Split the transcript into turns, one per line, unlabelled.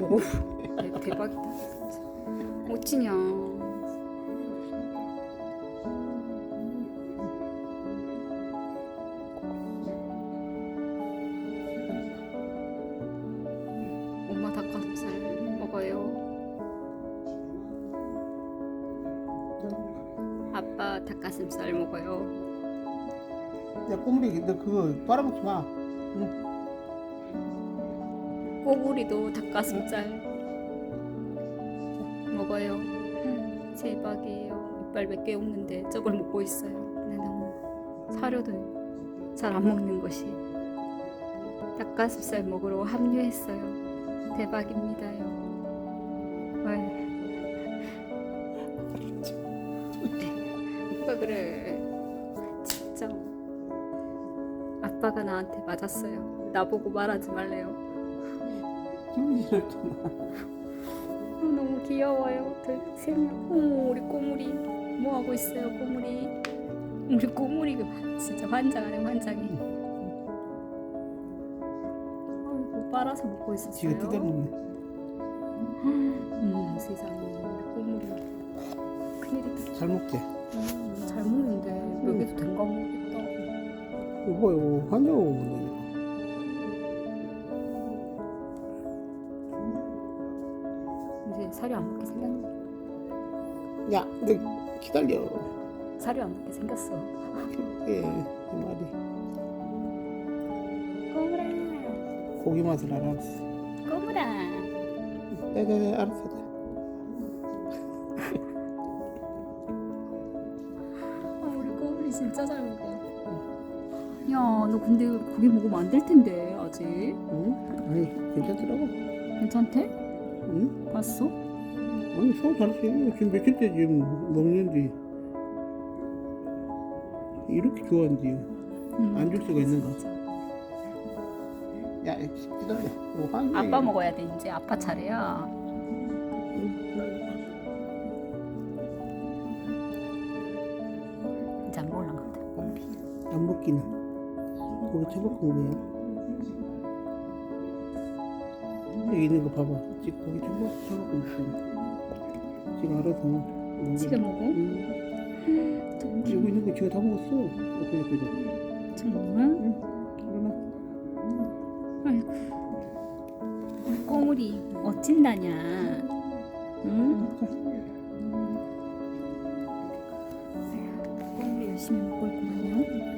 오, 대- 대박이다. 진짜. 어찌냐. 엄마 닭가슴살 먹어요. 아빠 닭가슴살 먹어요.
야 꼬물이 너 그거 빨아먹지 마.
꼬부리도 닭가슴살 먹어요. 대박이에요. 이빨 몇 개 없는데 저걸 먹고 있어요. 근데 너무 사료도 잘 안 먹는 것이 닭가슴살 먹으러 합류했어요. 대박입니다요. 왜? 오빠 그래. 진짜 아빠가 나한테 맞았어요. 나보고 말하지 말래요.
싫었잖아.
어, 너무 귀여워요. 세 명. 오, 우리 꼬물이 뭐 하고 있어요, 꼬물이? 우리 꼬물이가 진짜 환장하네, 환장해. 아이고, 빨아서 먹고 있었어요.
지가 뜯어먹네.
음, 세상에, 우리 꼬물이 큰일이다.
잘 먹게.
음, 잘 먹는데 여기도 된가 모르겠다.
이거 이거 환장 먹는
이제 사료 안 먹게 생겼네.
거. 야, 너 기다려.
사료 안 먹게 생겼어.
예, 이 말이
꼬물아,
고기 맛을 알았어.
꼬물아.
네네, 알았어.
아, 우리 꼬물이 진짜 잘 먹어. 야, 너 근데 고기 먹으면 안 될 텐데 아직.
응? 아니 괜찮더라고.
괜찮대?
응?
봤어?
아니 소화 잘했어. 지금 며칠째 지금 먹는데 이렇게 좋아한지 안 줄 수가 있는가? 야, 기다려. 이거 환장.
아빠 먹어야 돼 이제 아빠 차례야. 이제 안 먹을란 것 같아.
안 먹기는 고기 처먹은 거야. 여기 있는 거 봐봐. 지금 고기 처먹 처먹고 있어. 지금 알아서. 먹어.
지금 먹어?
응.
좀
여기 있는 거 지가 다 먹었어. 옆에 옆에다.
정말?
일어나.
아이고. 우리 꼬물이 어찐다냐? 응? 꼬물이 열심히 먹고 있구만요.